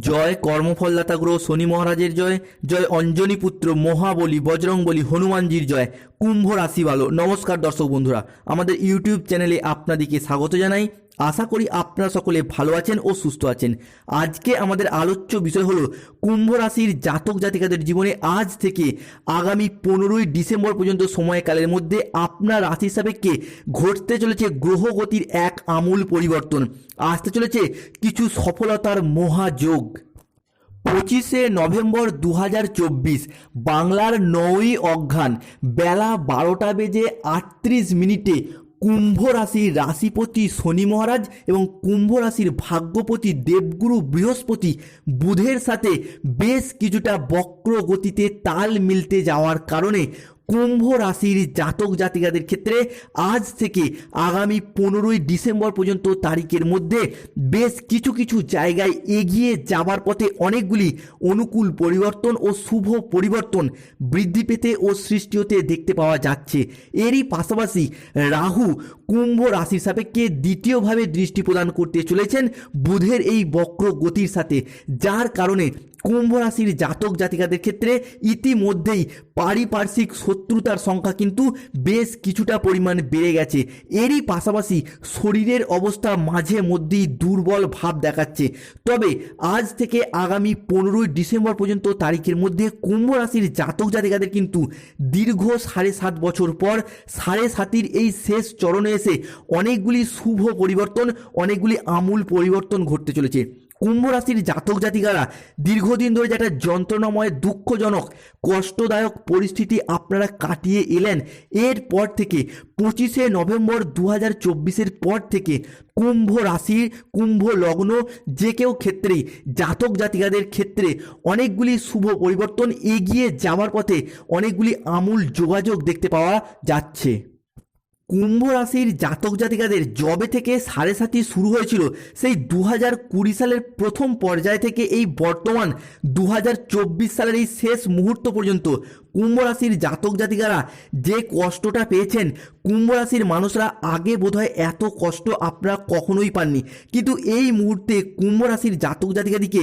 জয় কর্মফলদাতা গ্রহ শনি মহারাজের জয় জয় অঞ্জনী পুত্র মহাবলী বজরংবলী হনুমানজির জয়, কুম্ভ রাশি ভালো নমস্কার দর্শক বন্ধুরা, আমাদের ইউটিউব চ্যানেলে আপনাদেরকে স্বাগত জানাই। আশা করি আপনারা সকলে ভালো আছেন ও সুস্থ আছেন। আজকে আমাদের আলোচ্য বিষয় হলো কুম্ভ রাশির জাতক জাতিকাদের জীবনে আজ থেকে আগামী পনেরোই ডিসেম্বর পর্যন্ত সময়কালের মধ্যে আপনার রাশি সাপেক্ষে ঘটতে চলেছে গ্রহগতির এক আমূল পরিবর্তন। আসতে চলেছে কিছু সফলতার মহাযোগ। পঁচিশে নভেম্বর দু হাজার চব্বিশ, বাংলার নয়ই অঘ্রান বেলা বারোটা বেজে আটত্রিশ মিনিটে কুম্ভ রাশির রাশিপতি শনি মহারাজ এবং কুম্ভ রাশির ভাগ্যপতি দেবগুরু বৃহস্পতি বুধের সাথে বেশ কিছুটা বক্র গতিতে তাল মিলতে যাওয়ার কারণে কুম্ভ রাশির জাতক জাতিকাদের ক্ষেত্রে আজ থেকে আগামী পনেরোই ডিসেম্বর পর্যন্ত তারিখের মধ্যে বেশ কিছু কিছু জায়গায় এগিয়ে যাবার পথে অনেকগুলি অনুকূল পরিবর্তন ও শুভ পরিবর্তন বৃদ্ধি পেতে ও সৃষ্টি হতে দেখতে পাওয়া যাচ্ছে। এরই পাশাপাশি রাহু কুম্ভ রাশির সাপেক্ষে দ্বিতীয়ভাবে দৃষ্টি প্রদান করতে চলেছেন বুধের এই বক্র গতির সাথে, যার কারণে কুম্ভ রাশির জাতক জাতিকাদের ক্ষেত্রে ইতিমধ্যেই পারিপার্শ্বিক শত্রুতার সংখ্যা কিন্তু বেশ কিছুটা পরিমাণ বেড়ে গেছে। এরই পাশাপাশি শরীরের অবস্থা মাঝে মধ্যেই দুর্বল ভাব দেখাচ্ছে। তবে আজ থেকে আগামী পনেরোই ডিসেম্বর পর্যন্ত তারিখের মধ্যে কুম্ভ রাশির জাতক জাতিকাদের কিন্তু দীর্ঘ সাড়ে সাত বছর পর সাড়ে সাতির এই শেষ চরণে এসে অনেকগুলি শুভ পরিবর্তন, অনেকগুলি আমূল পরিবর্তন ঘটতে চলেছে। কুম্ভ রাশির জাতক জাতিকারা দীর্ঘদিন ধরে যেটা যন্ত্রণাময়, দুঃখজনক, কষ্টদায়ক পরিস্থিতি আপনারা কাটিয়ে এলেন এরপর থেকে পঁচিশে নভেম্বর দু হাজার পর থেকে কুম্ভ রাশি, কুম্ভ লগ্ন যে কেউ ক্ষেত্রেই, জাতক জাতিকাদের ক্ষেত্রে অনেকগুলি শুভ পরিবর্তন এগিয়ে যাওয়ার পথে অনেকগুলি আমূল যোগাযোগ দেখতে পাওয়া যাচ্ছে। কুম্ভ রাশির জাতক জাতিকাদের জবে থেকে সাড়ে সাতি শুরু হয়েছিল, সেই দু হাজার কুড়ি সালের প্রথম পর্যায় থেকে এই বর্তমান দু হাজার চব্বিশ সালের এই শেষ মুহূর্ত পর্যন্ত। কুম্ভ রাশির জাতক জাতিকারা যে কষ্টটা পেয়েছেন, কুম্ভ রাশির মানুষরা আগে বোধহয় এত কষ্ট আপনারা কখনোই পাননি। কিন্তু এই মুহূর্তে কুম্ভ রাশির জাতক জাতিকাদিকে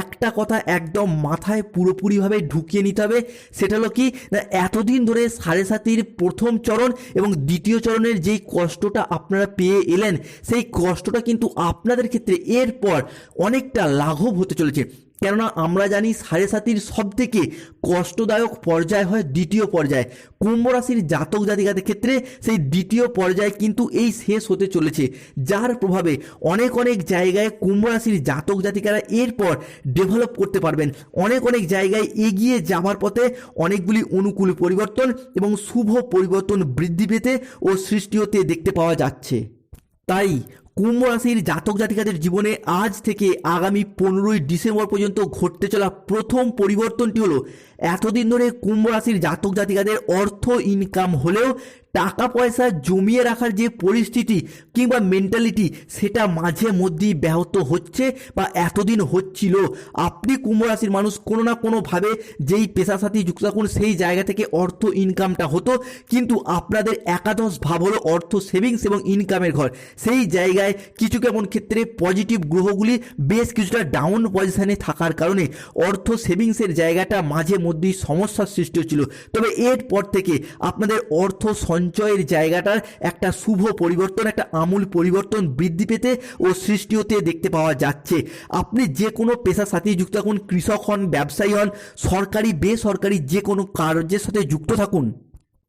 একটা কথা একদম মাথায় পুরোপুরিভাবে ঢুকিয়ে নিতে হবে, সেটা হলো কি, না এতদিন ধরে সাড়ে সাতির প্রথম চরণ এবং দ্বিতীয় চরণের যেই কষ্টটা আপনারা পেয়ে এলেন, সেই কষ্টটা কিন্তু আপনাদের ক্ষেত্রে এরপর অনেকটা লাঘব হতে চলেছে। কেননা আমরা জানি সাড়ে সাতির সব থেকে কষ্টদায়ক পর্যায় হয় দ্বিতীয় পর্যায়। কুম্ভ রাশির জাতক জাতিকাদের ক্ষেত্রে সেই দ্বিতীয় পর্যায় কিন্তু এই শেষ হতে চলেছে, যার প্রভাবে অনেক অনেক জায়গায় কুম্ভ রাশির জাতক জাতিকারা এরপর ডেভেলপ করতে পারবেন। অনেক অনেক জায়গায় এগিয়ে যাওয়ার পথে অনেকগুলি অনুকূল পরিবর্তন এবং শুভ পরিবর্তন বৃদ্ধি পেতে ও সৃষ্টি হতে দেখতে পাওয়া যাচ্ছে। তাই কুম্ভ রাশির জাতক জাতিকাদের জীবনে আজ থেকে আগামী পনেরোই ডিসেম্বর পর্যন্ত ঘটতে চলা প্রথম পরিবর্তনটি হলো, এতদিন ধরে কুম্ভ রাশির জাতক জাতিকাদের অর্থ ইনকাম হলেও টাকা পয়সা জমিয়ে রাখার যে পরিস্থিতি কিংবা মেন্টালিটি সেটা মাঝে মধ্যেই ব্যাহত হচ্ছে বা এতদিন হচ্ছিল। আপনি কুম্ভ রাশির মানুষ কোনো না কোনোভাবে যেই পেশার সাথে যুক্ত থাকুন, সেই জায়গা থেকে অর্থ ইনকামটা হতো। কিন্তু আপনাদের একাদশ ভাব হলো অর্থ সেভিংস এবং ইনকামের ঘর। সেই জায়গায় কিছু কেমন ক্ষেত্রে পজিটিভ গ্রহগুলি বেশ কিছুটা ডাউন পজিশনে থাকার কারণে অর্থ সেভিংসের জায়গাটা মাঝে মধ্যেই সমস্যার সৃষ্টি হচ্ছিল। তবে এরপর থেকে আপনাদের অর্থ সঞ্চয়ের জায়গাটার একটা শুভ পরিবর্তন, একটা আমূল পরিবর্তন বৃদ্ধি পেতে ও সৃষ্টি হতে দেখতে পাওয়া যাচ্ছে। আপনি যে কোনো পেশার সাথে যুক্ত থাকুন, কৃষক হন, ব্যবসায়ী হন, সরকারি, বেসরকারি যে কোনো কার্যের সাথে যুক্ত থাকুন।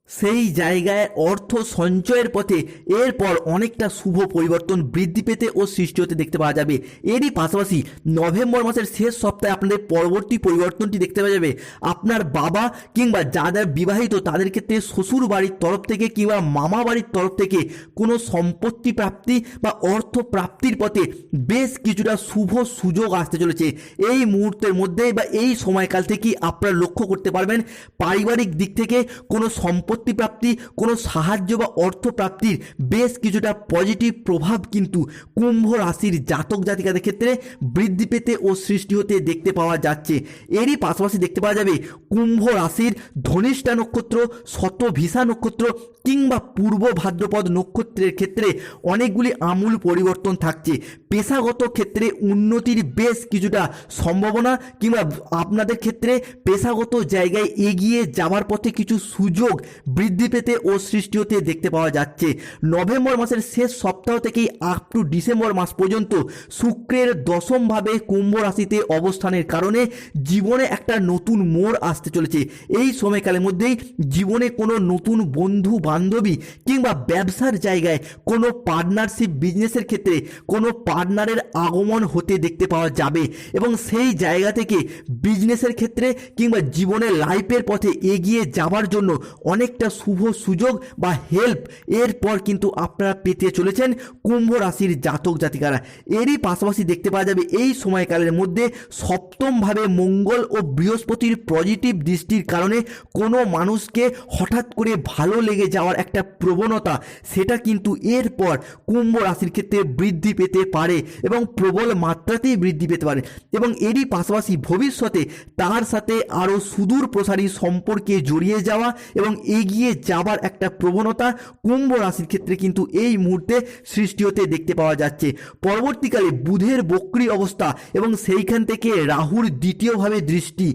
সেই জায়গায় অর্থ সঞ্চয়ের পথে এরপর অনেকটা শুভ পরিবর্তন বৃদ্ধি পেতে ও সৃষ্টি হতে দেখতে পাওয়া যাবে। এরই পাশাপাশি নভেম্বর মাসের শেষ সপ্তাহে আপনাদের পরবর্তী পরিবর্তনটি দেখতে পাওয়া যাবে। আপনার বাবা কিংবা যাদের বিবাহিত, তাদের ক্ষেত্রে শ্বশুর বাড়ির তরফ থেকে কিংবা মামা বাড়ির তরফ থেকে কোনো সম্পত্তি প্রাপ্তি বা অর্থ প্রাপ্তির পথে বেশ কিছুটা শুভ সুযোগ আসতে চলেছে। এই মুহূর্তের মধ্যে বা এই সময়কাল থেকেই আপনারা লক্ষ্য করতে পারবেন, পারিবারিক দিক থেকে কোনো সম্পত্তি সম্পত্তি প্রাপ্তি, কোনো সাহায্য বা অর্থ প্রাপ্তির বেশ কিছুটা পজিটিভ প্রভাব কিন্তু কুম্ভ রাশির জাতক জাতিকাদের ক্ষেত্রে বৃদ্ধি পেতে ও সৃষ্টি হতে দেখতে পাওয়া যাচ্ছে। এরই পাশাপাশি দেখতে পাওয়া যাবে কুম্ভ রাশির ধনিষ্ঠা নক্ষত্র, শতভিসা নক্ষত্র কিংবা পূর্ব ভাদ্রপদ নক্ষত্রের ক্ষেত্রে অনেকগুলি আমূল পরিবর্তন থাকছে। পেশাগত ক্ষেত্রে উন্নতির বেশ কিছুটা সম্ভাবনা কিংবা আপনাদের ক্ষেত্রে পেশাগত জায়গায় এগিয়ে যাওয়ার পথে কিছু সুযোগ বৃদ্ধি পেতে ও সৃষ্টি হতে দেখতে পাওয়া যাচ্ছে। নভেম্বর মাসের শেষ সপ্তাহ থেকেই আপ টু ডিসেম্বর মাস পর্যন্ত শুক্রের দশমভাবে কুম্ভ রাশিতে অবস্থানের কারণে জীবনে একটা নতুন মোড় আসতে চলেছে। এই সময়কালের মধ্যেই জীবনে কোনো নতুন বন্ধু, বান্ধবী কিংবা ব্যবসার জায়গায় কোনো পার্টনারশিপ বিজনেসের ক্ষেত্রে কোনো পার্টনারের আগমন হতে দেখতে পাওয়া যাবে এবং সেই জায়গা থেকে বিজনেসের ক্ষেত্রে কিংবা জীবনের লাইফের পথে এগিয়ে যাওয়ার জন্য অনেকটা শুভ সুযোগ বা হেল্প এরপর কিন্তু আপনারা পেতে চলেছেন কুম্ভ রাশির জাতক জাতিকারা। এরই পাশাপাশি দেখতে পাওয়া যাবে এই সময়কালের মধ্যে সপ্তমভাবে মঙ্গল ও বৃহস্পতির পজিটিভ দৃষ্টির কারণে কোনো মানুষকে হঠাৎ করে ভালো লেগে যাওয়ার একটা প্রবণতা, সেটা কিন্তু এরপর কুম্ভ রাশির ক্ষেত্রে বৃদ্ধি পেতে পারে এবং প্রবল মাত্রাতেই বৃদ্ধি পেতে পারে। এবং এরই পাশাপাশি ভবিষ্যতে তার সাথে আরও সুদূর প্রসারী সম্পর্কে জড়িয়ে যাওয়া এবং এগিয়ে যাবার একটা প্রবণতা কুম্ভ রাশির ক্ষেত্রে কিন্তু এই মুহূর্তে সৃষ্টি হতে দেখতে পাওয়া যাচ্ছে। পরবর্তীকালে বুধের বক্রি অবস্থা এবং সেইখান থেকে রাহুর দ্বিতীয়ভাবে দৃষ্টি।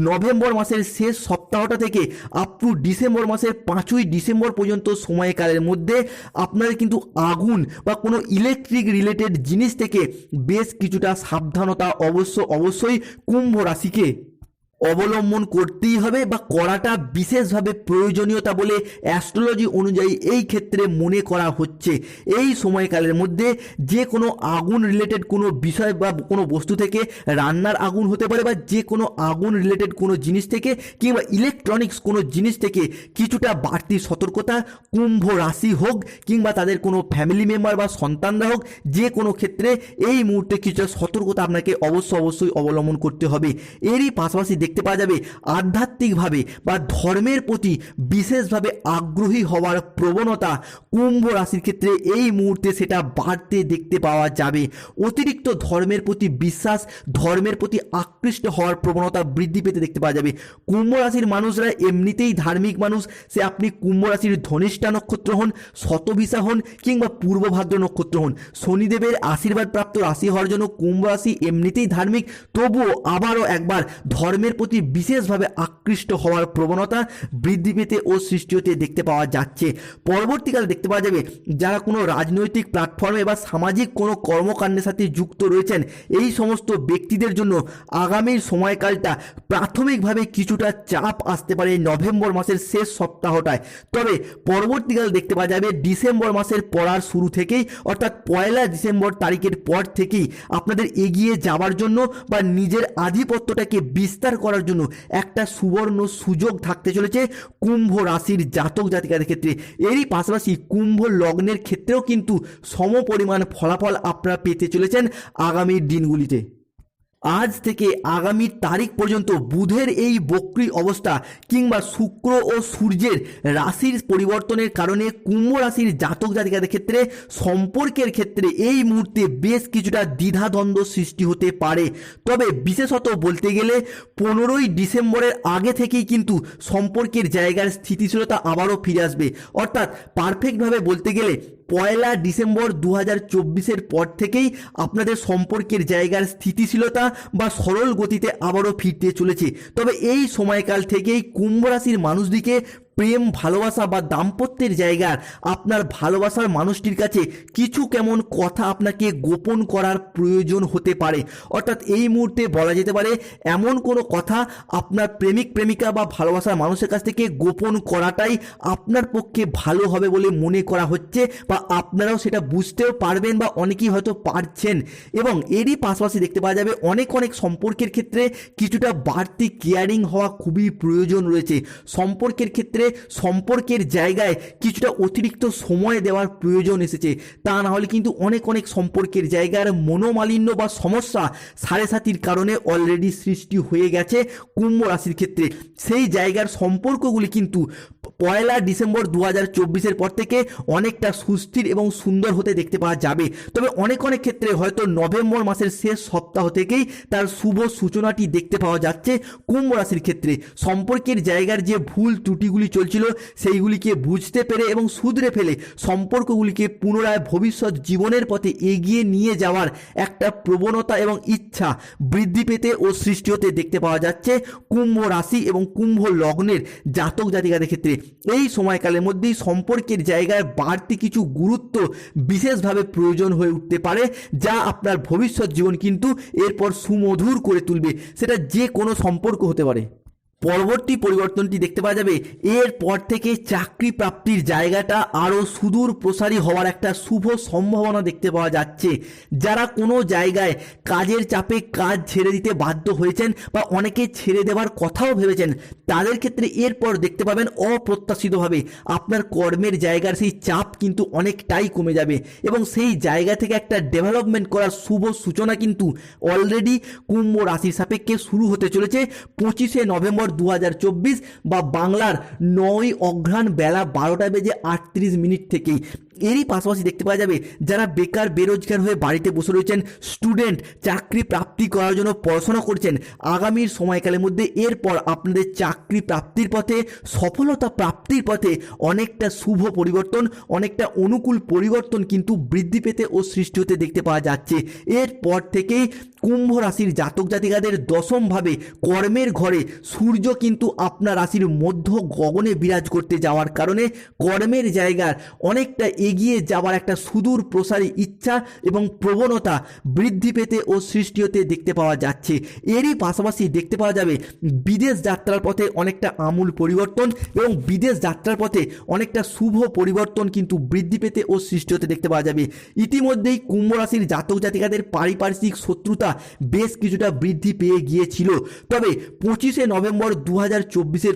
নভেম্বর মাসের শেষ সপ্তাহটা থেকে আপ টু ডিসেম্বর মাসের পাঁচই ডিসেম্বর পর্যন্ত সময়কালের মধ্যে আপনাদের কিন্তু আগুন বা কোনো ইলেকট্রিক রিলেটেড জিনিস থেকে বেশ কিছুটা সাবধানতা অবশ্য অবশ্যই কুম্ভ রাশিকে অবলম্বন করতেই হবে বা করাটা বিশেষভাবে প্রয়োজনীয়তা বলে অ্যাস্ট্রোলজি অনুযায়ী এই ক্ষেত্রে মনে করা হচ্ছে। এই সময়কালের মধ্যে যে কোনো আগুন রিলেটেড কোনো বিষয় বা কোনো বস্তু থেকে রান্নার আগুন হতে পারে বা যে কোনো আগুন রিলেটেড কোনো জিনিস থেকে কিংবা ইলেকট্রনিক্স কোনো জিনিস থেকে কিছুটা বাড়তি সতর্কতা, কুম্ভ রাশি হোক কিংবা তাদের কোনো ফ্যামিলি মেম্বার বা সন্তানরা হোক, যে কোনো ক্ষেত্রে এই মুহূর্তে কিছুটা সতর্কতা আপনাকে অবশ্য অবশ্যই অবলম্বন করতে হবে। এরই পাশাপাশি দেখতে পাওয়া যাবে আধ্যাত্মিকভাবে বা ধর্মের প্রতি বিশেষভাবে আগ্রহী হওয়ার প্রবণতা কুম্ভ রাশির ক্ষেত্রে এই মুহূর্তে সেটা বাড়তে দেখতে পাওয়া যাবে। অতিরিক্ত ধর্মের প্রতি বিশ্বাস, ধর্মের প্রতি আকৃষ্ট হওয়ার প্রবণতা বৃদ্ধি পেতে দেখতে পাওয়া যাবে। কুম্ভ রাশির মানুষরা এমনিতেই ধার্মিক মানুষ, সে আপনি কুম্ভ রাশির ধনিষ্ঠা নক্ষত্র হন, শতভিসা হন কিংবা পূর্ব ভাদ্র নক্ষত্র হন। শনিদেবের আশীর্বাদ প্রাপ্ত রাশি হওয়ার জন্য কুম্ভ রাশি এমনিতেই ধার্মিক, তবুও আবারও একবার ধর্মের প্রতি বিশেষভাবে আকৃষ্ট হওয়ার প্রবণতা বৃদ্ধি পেতে ও সৃষ্টি হতে দেখতে পাওয়া যাচ্ছে। পরবর্তীকালে দেখতে পাওয়া যাবে, যারা কোনো রাজনৈতিক প্ল্যাটফর্মে বা সামাজিক কোনো কর্মকাণ্ডের সাথে যুক্ত রয়েছেন, এই সমস্ত ব্যক্তিদের জন্য আগামীর সময়কালটা প্রাথমিকভাবে কিছুটা চাপ আসতে পারে নভেম্বর মাসের শেষ সপ্তাহটায়। তবে পরবর্তীকালে দেখতে পাওয়া যাবে, ডিসেম্বর মাসের পড়ার শুরু থেকেই, অর্থাৎ পয়লা ডিসেম্বর তারিখের পর থেকেই আপনাদের এগিয়ে যাওয়ার জন্য বা নিজের আধিপত্যটাকে বিস্তার করার জন্য একটা সুবর্ণ সুযোগ থাকতে চলেছে কুম্ভ রাশির জাতক জাতিকাদের ক্ষেত্রে। এরই পাশাপাশি কুম্ভ লগ্নের ক্ষেত্রেও কিন্তু সমপরিমাণ ফলাফল আপনারা পেতে চলেছেন আগামী দিনগুলিতে। আজ থেকে আগামী তারিখ পর্যন্ত বুধের এই বক্রি অবস্থা কিংবা শুক্র ও সূর্যের রাশির পরিবর্তনের কারণে কুম্ভ রাশির জাতক জাতিকাদের ক্ষেত্রে সম্পর্কের ক্ষেত্রে এই মুহূর্তে বেশ কিছুটা দ্বিধাদ্বন্দ্ব সৃষ্টি হতে পারে। তবে বিশেষত বলতে গেলে পনেরোই ডিসেম্বরের আগে থেকেই কিন্তু সম্পর্কের জায়গার স্থিতিশীলতা আবারও ফিরে আসবে। অর্থাৎ পারফেক্টভাবে বলতে গেলে পয়লা ডিসেম্বর দু হাজার চব্বিশের পর থেকেই আপনাদের সম্পর্কের জায়গার স্থিতিশীলতা বা সরল গতিতে আবারও ফিরতে চলেছে। তবে এই সময়কাল থেকেই কুম্ভ রাশির মানুষদিকে প্রেম, ভালোবাসা বা দাম্পত্যের জায়গার আপনার ভালোবাসার মানুষটির কাছে কিছু কেমন কথা আপনাকে গোপন করার প্রয়োজন হতে পারে। অর্থাৎ এই মুহূর্তে বলা যেতে পারে, এমন কোনো কথা আপনার প্রেমিক, প্রেমিকা বা ভালোবাসার মানুষের কাছ থেকে গোপন করাটাই আপনার পক্ষে ভালো হবে বলে মনে করা হচ্ছে বা আপনারাও সেটা বুঝতেও পারবেন বা অনেকেই হয়তো পারছেন। এবং এরই পাশাপাশি দেখতে পাওয়া যাবে, অনেক অনেক সম্পর্কের ক্ষেত্রে কিছুটা বাড়তি কেয়ারিং হওয়া খুবই প্রয়োজন রয়েছে। সম্পর্কের ক্ষেত্রে সম্পর্কের জায়গায় কিছুটা অতিরিক্ত সময় দেওয়ার প্রয়োজন এসেছে। তা না হলে কিন্তু অনেক অনেক সম্পর্কের জায়গার মনোমালিন্য বা সমস্যা সাড়ে সাতির কারণে অলরেডি সৃষ্টি হয়ে গেছে কুম্ভ রাশির ক্ষেত্রে। সেই জায়গার সম্পর্কগুলি কিন্তু পয়লা ডিসেম্বর দু হাজার চব্বিশের পর থেকে অনেকটা সুস্থির এবং সুন্দর হতে দেখতে পাওয়া যাবে। তবে অনেক অনেক ক্ষেত্রে হয়তো নভেম্বর মাসের শেষ সপ্তাহ থেকেই তার শুভ সূচনাটি দেখতে পাওয়া যাচ্ছে কুম্ভ রাশির ক্ষেত্রে। সম্পর্কের জায়গার যে ভুল ত্রুটিগুলি চলছিল, সেইগুলিকে বুঝতে পেরে এবং শুধরে ফেলে সম্পর্কগুলিকে পুনরায় ভবিষ্যৎ জীবনের পথে এগিয়ে নিয়ে যাওয়ার একটা প্রবণতা এবং ইচ্ছা বৃদ্ধি পেতে ও সৃষ্টি হতে দেখতে পাওয়া যাচ্ছে কুম্ভ রাশি এবং কুম্ভ লগ্নের জাতক জাতিকাদের ক্ষেত্রে। এই সময়কালের মধ্যেই সম্পর্কের জায়গায় বাড়তি কিছু গুরুত্ব বিশেষভাবে প্রয়োজন হয়ে উঠতে পারে, যা আপনার ভবিষ্যৎ জীবন কিন্তু এরপর সুমধুর করে তুলবে। সেটা যে কোনো সম্পর্ক হতে পারে। পরবর্তী পরিবর্তনটি দেখতে পাওয়া যাবে। এরপর থেকে চাকরি প্রাপ্তির জায়গাটা আরও সুদূর প্রসারী হওয়ার একটা শুভ সম্ভাবনা দেখতে পাওয়া যাচ্ছে। যারা কোনো জায়গায় কাজের চাপে কাজ ছেড়ে দিতে বাধ্য হয়েছেন বা অনেকে ছেড়ে দেওয়ার কথাও ভেবেছেন, তাদের ক্ষেত্রে এরপর দেখতে পাবেন অপ্রত্যাশিতভাবে। আপনার কর্মের জায়গার সেই চাপ কিন্তু অনেকটাই কমে যাবে এবং সেই জায়গা থেকে একটা ডেভেলপমেন্ট করার শুভ সূচনা কিন্তু অলরেডি কুম্ভ রাশির সাপেক্ষে শুরু হতে চলেছে। পঁচিশে নভেম্বর দু হাজার চব্বিশ বা বাংলার নয় অঘ্রাণ বেলা বারোটা বেজে আটত্রিশ মিনিট থেকেই। এরই পাশাপাশি দেখতে পাওয়া যাবে যারা বেকার, বেরোজগার হয়ে বাড়িতে বসে রয়েছেন স্টুডেন্ট চাকরি প্রাপ্তি করার জন্য পড়াশোনা করছেন, আগামীর সময়কালের মধ্যে এরপর আপনাদের চাকরি প্রাপ্তির পথে, সফলতা প্রাপ্তির পথে অনেকটা শুভ পরিবর্তন, অনেকটা অনুকূল পরিবর্তন কিন্তু বৃদ্ধি পেতে ও সৃষ্টি হতে দেখতে পাওয়া যাচ্ছে। এরপর থেকেই কুম্ভ রাশির জাতক জাতিকাদের দশমভাবে কর্মের ঘরে সূর্য কিন্তু আপনার রাশির মধ্য গগনে বিরাজ করতে যাওয়ার কারণে কর্মের জায়গার অনেকটা এগিয়ে যাওয়ার একটা সুদূর প্রসারী ইচ্ছা এবং প্রবণতা বৃদ্ধি পেতে ও সৃষ্টি হতে দেখতে পাওয়া যাচ্ছে। এরই পাশাপাশি দেখতে পাওয়া যাবে, বিদেশ যাত্রার পথে অনেকটা আমূল পরিবর্তন এবং বিদেশ যাত্রার পথে অনেকটা শুভ পরিবর্তন কিন্তু বৃদ্ধি পেতে ও সৃষ্টি হতে দেখতে পাওয়া যাবে। ইতিমধ্যেই কুম্ভ রাশির জাতক জাতিকাদের পারিপার্শ্বিক শত্রুতা বেশ কিছুটা বৃদ্ধি পেয়ে গিয়েছিল। তবে পঁচিশে নভেম্বর দু হাজার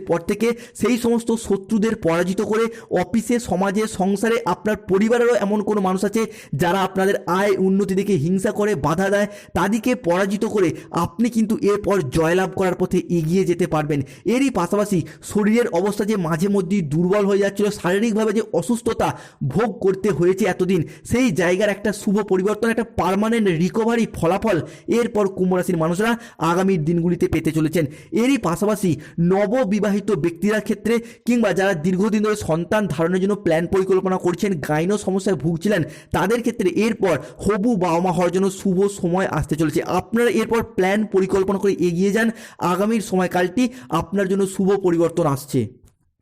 পর থেকে সেই সমস্ত শত্রুদের পরাজিত করে অফিসে, সমাজে, সংসারে আপনার পরিবারেরও এমন কোনো মানুষ আছে যারা আপনাদের আয় উন্নতি দেখে হিংসা করে, বাধা দেয়, তাদেরকে পরাজিত করে আপনি কিন্তু এরপর জয়লাভ করার পথে এগিয়ে যেতে পারবেন। এরই পাশাপাশি শরীরের অবস্থা যে মাঝে মধ্যেই দুর্বল হয়ে যাচ্ছিল, শারীরিকভাবে যে অসুস্থতা ভোগ করতে হয়েছে এতদিন, সেই জায়গার একটা শুভ পরিবর্তন, একটা পারমানেন্ট রিকভারি ফলাফল এরপর কুম্ভ রাশির মানুষরা আগামীর দিনগুলিতে পেতে চলেছেন। এরই পাশাপাশি নববিবাহিত ব্যক্তিরা ক্ষেত্রে কিংবা যারা দীর্ঘদিন ধরে সন্তান ধারণের জন্য প্ল্যান পরিকল্পনা করছেন গাইনো সমস্যায় ভুগছিলেন, তাদের ক্ষেত্রে এরপর হবু বাবা মা হওয়ার জন্য শুভ সময় আসতে চলেছে। আপনারা এরপর প্ল্যান পরিকল্পনা করে এগিয়ে যান। আগামীর সময়কালটি আপনার জন্য শুভ পরিবর্তন আসছে।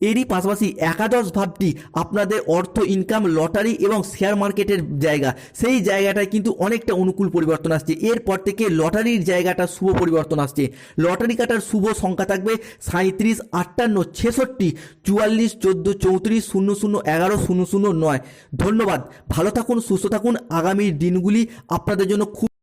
এরই পাশাপাশি একাদশ ভাবটি আপনাদের অর্থ ইনকাম লটারি এবং শেয়ার মার্কেটের জায়গা। সেই জায়গাটায় কিন্তু অনেকটা অনুকূল পরিবর্তন আসছে। এরপর থেকে লটারির জায়গাটা শুভ পরিবর্তন আসছে। লটারি কাটার শুভ সংখ্যা থাকবে সাঁত্রিশ আটান্ন, ছেষট্টি, চুয়াল্লিশ, চোদ্দ, চৌত্রিশ, শূন্য শূন্য, এগারো, শূন্য শূন্য নয়। ধন্যবাদ। ভালো থাকুন, সুস্থ থাকুন। আগামী দিনগুলি আপনাদের জন্য খুব